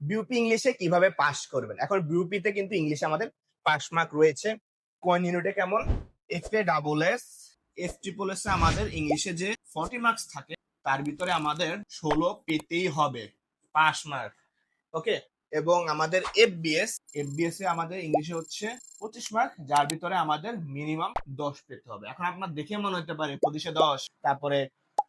BUP ইংলিশে কীভাবে pass করবেন? এখন বিউপিতে কিন্তু ইংলিশে আমাদের পাস মার্ক রয়েছে। কোন ইউনিটে কেমন? F A double S F triple S আমাদের ইংলিশে যে ফর্টি মার্কস থাকে, তার ভিতরে আমাদের ষোলো পেতেই হবে পাস মার্ক ওকে এবং আমাদের এফবিএস এফবিএস এ আমাদের ইংলিশে হচ্ছে পঁচিশ মার্ক যার ভিতরে আমাদের মিনিমাম দশ পেতে হবে। এখন আপনার দেখে মনে হতে পারে পঁচিশে দশ, তারপরে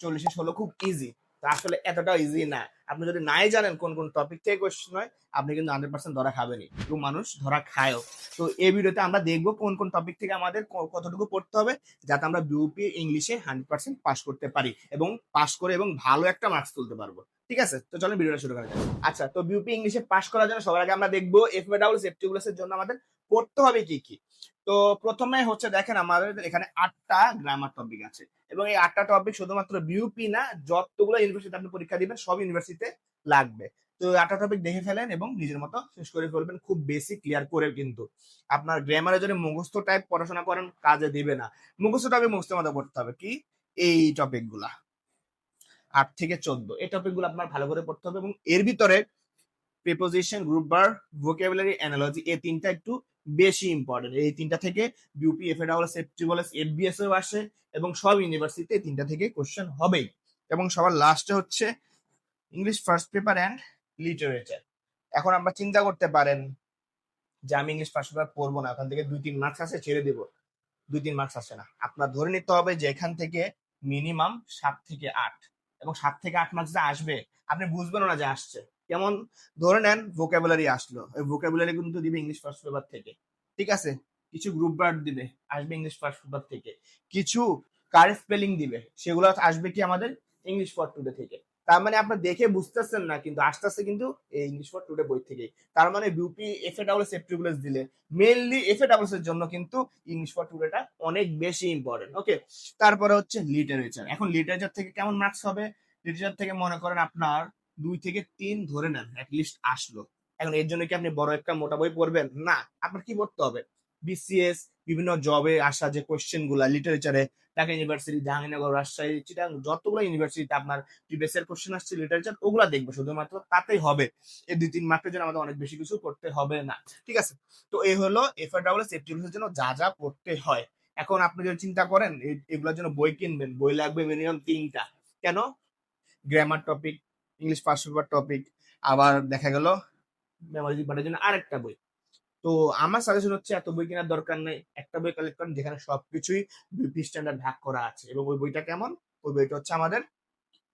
চল্লিশে ষোলো খুব ইজি তা আসলে এতটা ইজি না। আপনি যদি নাই জানেন কোন কোন টপিক থেকে কোয়েশ্চেন হয়, আপনি কিন্তু হান্ড্রেড পার্সেন্ট ধরা খাবেনি এবং মানুষ ধরা খায়ও। তো এই ভিডিওতে আমরা দেখব কোন কোন টপিক থেকে আমাদের কতটুকু পড়তে হবে, যাতে আমরা বিউপি ইংলিশে হান্ড্রেড পার্সেন্ট পাস করতে পারি এবং পাস করে এবং ভালো একটা মার্কস তুলতে পারব। ঠিক আছে? তো চলো ভিডিওটা শুরু করা যাক। আচ্ছা তো বিউপি ইংলিশে পাস করার জন্য সবার আগে আমরা দেখব এফ ডাবল সেফটিগুলোস এর জন্য আমাদের পড়তে হবে কি কি। তো প্রথমে হচ্ছে দেখেন আমাদের এখানে আটটা গ্রামার টপিক আছে। এবং এই আটটা টপিক শুধুমাত্র বিউপি না, যতগুলো ইউনিভার্সিটি আপনি পরীক্ষা দিবেন, সব ইউনিভার্সিটিতে লাগবে। তো আটটা টপিক দেখে ফেলেন এবং নিজের মতো শেষ করে ফেলবেন। খুব বেশি ক্লিয়ার করে কিন্তু। আপনার গ্রামারে যদি মুখস্থ টাইপ পড়াশোনা করেন, কাজে দিবে না। মুখস্থ টপিক মুখস্থের মতো পড়তে হবে কি? এই টপিকগুলা। আট থেকে চোদ্দ। এই টপিকগুলো আপনার ভালো করে পড়তে হবে এবং এর ভিতরে প্রিপোজিশন গ্রুপ বার ভোকাবুলারি অ্যানালজি এই তিনটা একটু বেশি ইম্পর্টেন্ট এই তিনটা থেকে বিউপি এফ এডাবল এফটিবলস এফবিএস এও আসে এবং সব ইউনিভার্সিটিতে তিনটা থেকে কোশ্চেন হবেই। এবং সবার লাস্টে হচ্ছে English first paper and literature এখন আমরা চিন্তা করতে পারেন যে আমি ইংলিশ ফার্স্ট পেপার পড়ব না, ওখান থেকে দুই তিন মার্কস আছে ছেড়ে দেবো। দুই তিন মার্কস আসে না। আপনার ধরে নিতে হবে যে এখান থেকে মিনিমাম সাত থেকে আট। এবং সাত থেকে আট মার্কস আসবে, আপনি বুঝবেন না যে আসছে। যেমন ধরে নেন ভোকাবুলারি আসলো। ওই ভোকাবুলারি কিন্তু দিবে ইংলিশ ফার্স্ট পেপার থেকে। ঠিক আছে? কিছু গ্রুপ বার্ড দিবে, আসবে ইংলিশ ফার্স্ট পেপার থেকে। কিছু কার স্পেলিং দিবে, সেগুলো আসবে কি আমাদের ইংলিশ ফর টুডে থেকে। তার মানে আপনার দেখে বুঝতেছেন না, কিন্তু আস্তে আস্তে কিন্তু এই ইংলিশ ফর টুডে বই থেকেই তার মানে BUP F A doubles double সেফটিগুলোস দিলে মেইনলি এফ এ ডাবলস এর জন্য কিন্তু ইংলিশ ফর টুডেটা অনেক বেশি ইম্পর্টেন্ট ওকে তারপরে হচ্ছে লিটারেচার এখন লিটারেচার থেকে কেমন মার্কস হবে? লিটারেচার থেকে মনে করেন আপনার দুই থেকে তিন ধরে নেন লিস্ট আসলো। এখন এর জন্য কি আপনি বড় একটা মোটা বই পড়বেন? না, আপনার কি পড়তে হবে? বিসিএস বিভিন্ন জবে আসা যে কোশ্চেনগুলা লিটারেচারে ঢাকা ইউনিভার্সিটি জাহাঙ্গীরনগর, রাজশাহী চিটাং যতগুলো ইউনিভার্সিটিতে আপনার প্রিভিয়াস এর কোশ্চেন আসছে লিটারেচার ওগুলা দেখব। শুধুমাত্র তাতেই হবে। এই দুই, তিন মার্কের জন্য আমাদের অনেক বেশি কিছু করতে হবে না। ঠিক আছে? তো এই হলো এফআর ডাবল সেফটি জন্য যা যা পড়তে হয়। এখন আপনি যদি চিন্তা করেন এগুলোর জন্য বই কিনবেন, বই লাগবে মিনিমাম তিনটা। কেন? Grammar topic English first paper topic আবার দেখা গেল মেমোরি পার্টের জন্য আরেকটা বই। তো আমার সাজেশন হচ্ছে এত বই কেনার দরকার নেই, একটা বই কালেক্ট করেন যেখানে সবকিছুই বিপি স্ট্যান্ডার্ড ভাগ করা আছে এবং ওই বইটা কেমন? ওই বইটা হচ্ছে আমাদের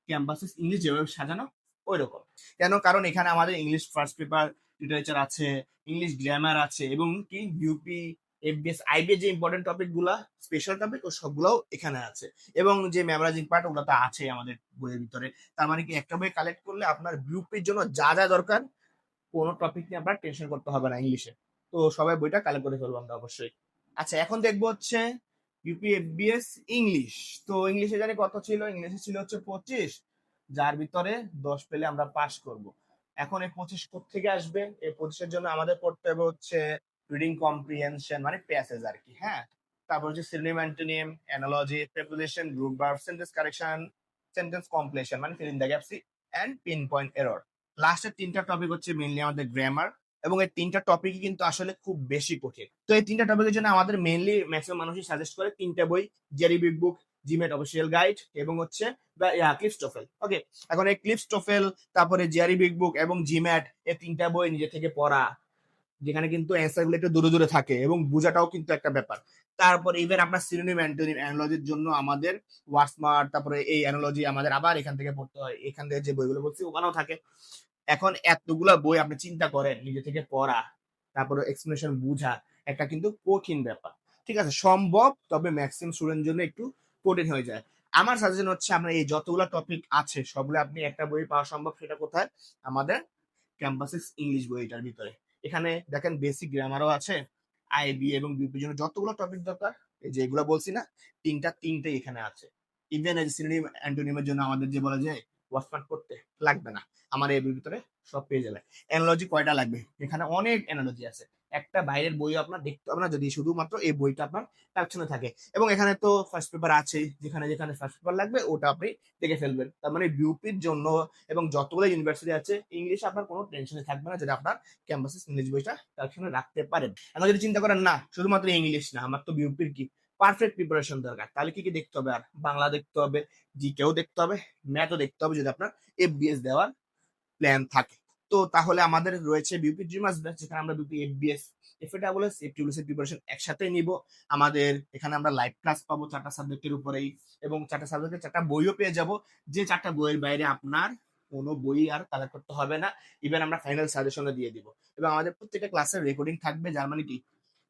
ক্যাম্পাসেস ইংলিশ যেভাবে সাজানো ওই রকম কেন? কারণ এখানে আমাদের ইংলিশ ফার্স্ট পেপার লিটারেচার আছে ইংলিশ গ্রামার আছে এবং কি ইউপি এফবিএস আইবিএস যে ইম্পর্টেন্ট টপিকগুলা স্পেশাল টপিক ও সবগুলোও এখানে আছে। এবং যে মেমোরাইজিং পার্ট ওগুলো তো আছে আমাদের বইয়ের ভিতরে। তার মানে কি, একটা বই কালেক্ট করলে আপনার বিউপির জন্য যা যা দরকার, কোনো টপিক নিয়ে আপনার টেনশন করতে হবে না ইংলিশে তো সবাই বইটা কালেক্ট করে ফেলব আমরা অবশ্যই। আচ্ছা এখন দেখব হচ্ছে ইউপি এফবিএস ইংলিশ তো ইংলিশে জানি কত ছিল? ইংলিশে ছিল হচ্ছে পঁচিশ। যার ভিতরে দশ পেলে আমরা পাস করব। এখন এই পঁচিশ থেকে আসবে? এই পঁচিশের জন্য আমাদের পড়তে হবে হচ্ছে রিডিং কম্প্রিহেনশন মানে প্যাসেজ আর কি হ্যাঁ? তারপর হচ্ছে synonym antonym analogy preposition group verb sentence correction sentence completion মানে fill in the gaps and pinpoint error লাস্টের তিনটা টপিক হচ্ছে মেইনলি আমাদের গ্রামার এবং এই তিনটা টপিকই কিন্তু আসলে খুব বেশি কঠিন। তো এই তিনটা টপিকের জন্য আমাদের মেইনলি ম্যাক্সিমাম মানুষই সাজেস্ট করে তিনটা বই GRE big book GMAT official guide এবং হচ্ছে ক্লিপস্টোফেল ওকে এখন এই ক্লিপস ক্লিপস্টোফেল তারপরে জিআরি বিগ বুক এবং জিম্যাট এই তিনটা বই নিজে থেকে পড়া। যেখানে কিন্তু অ্যান্সারগুলো একটু দূরে দূরে থাকে এবং বোঝাটাও কিন্তু একটা ব্যাপার। তারপর ইভেন আপনার সিনোনিম অ্যান্টোনিম অ্যানোলজির জন্য আমাদের ওয়ার্ডসমার্ট তারপরে এই অ্যানোলজি আমাদের আবার এখান থেকে পড়তে হয়। এখান থেকে যে বইগুলো বলছি ওখানেও থাকে। এখন এতগুলা বই আপনি চিন্তা করেন, নিজে থেকে পড়া, তারপরে এক্সপ্লেনেশন বুঝা, একটা কিন্তু কঠিন ব্যাপার। ঠিক আছে? সম্ভব, তবে ম্যাক্সিমাম স্টুডেন্ট জন্য একটু কঠিন হয়ে যায়। আমার সাজেশন হচ্ছে আমরা এই যতগুলো টপিক আছে, সবগুলো আপনি একটা বই পাওয়া সম্ভব, সেটা কোথায়? আমাদের ক্যাম্পাসেস ইংলিশ বইটার ভিতরে। এখানে দেখেন বেসিক গ্রামারও আছে আইবি এবং বিপির জন্য যতগুলো টপিক দরকার, এই যে এগুলো বলছি না, তিনটা তিনটাই এখানে আছে। ইভেন এই সিনোনিম অ্যান্টোনিমের জন্য আমাদের যে বলা যায় ওয়ার্কপার্ট করতে লাগবে না, আমার এই ভিতরে সব পেয়ে যাবে। অ্যানালজি কয়টা লাগবে? এখানে অনেক অ্যানালজি আছে। একটা বাইরের বইও আপনার দেখতে হবে না, যদি শুধুমাত্র এই বইটা আপনার কালেকশনে থাকে। এবং এখানে তো ফার্স্ট পেপার আছেই যেখানে যেখানে ফার্স্ট পেপার লাগবে, ওটা আপনি দেখে ফেলবেন। তার মানে বিউপির জন্য এবং যতগুলো ইউনিভার্সিটি আছে ইংলিশে আপনার কোনো টেনশনে থাকবে না, যেটা আপনার ক্যাম্পাসে ইংলিশ বইটা কালেকশনে রাখতে পারেন। এখন যদি চিন্তা করেন, না, শুধুমাত্র ইংলিশ না, আমার তো বিউপির কি? পারফেক্ট প্রিপারেশন দরকার। তাহলে কি কি দেখতে হবে আর? বাংলা দেখতে হবে জি জিকেও দেখতে হবে ম্যাথও দেখতে হবে যদি আপনার এফবিএস দেওয়ার প্ল্যান থাকে। তো তাহলে আমাদের রয়েছে বিউপি ড্রিমার্স ব্যাচ যেখানে আমরা BUP FBS FA double S এফটিউলিসের preparation একসাথে নিব। আমাদের এখানে আমরা লাইভ ক্লাস পাবো চারটা সাবজেক্টের উপরেই এবং চারটা সাবজেক্টের চারটা বইও পেয়ে যাব। যে চারটা বইয়ের বাইরে আপনার কোনো বই আর কালেক্ট করতে হবে না। ইভেন আমরা ফাইনাল সাজেশনও দিয়ে দিব। এবং আমাদের প্রত্যেকটা ক্লাসের রেকর্ডিং থাকবে যার মানে কি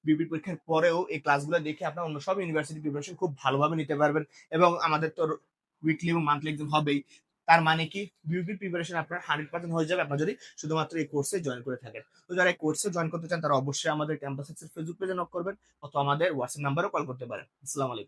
বিউপি পরীক্ষার পরেও এই ক্লাসগুলো দেখে আপনার অন্য সব ইউনিভার্সিটি প্রিপারেশন খুব ভালোভাবে নিতে পারবেন। এবং আমাদের তো উইকলি এবং মান্থলি এক্সাম হবেই। তার মানে কি? বিউপি প্রিপারেশন আপনার হান্ড্রেড পার্সেন্ট হয়ে যাবে। আপনার যদি শুধুমাত্র এই কোর্সে জয়েন করে থাকেন। তো যারা এই কোর্সে জয়েন করতে চান, তারা অবশ্যই আমাদের ক্যাম্পাসের ফেসবুক পেজে নক করবেন অথবা আমাদের হোয়াটসঅ্যাপ নাম্বারও কল করতে পারেন। আসসালামু আলাইকুম।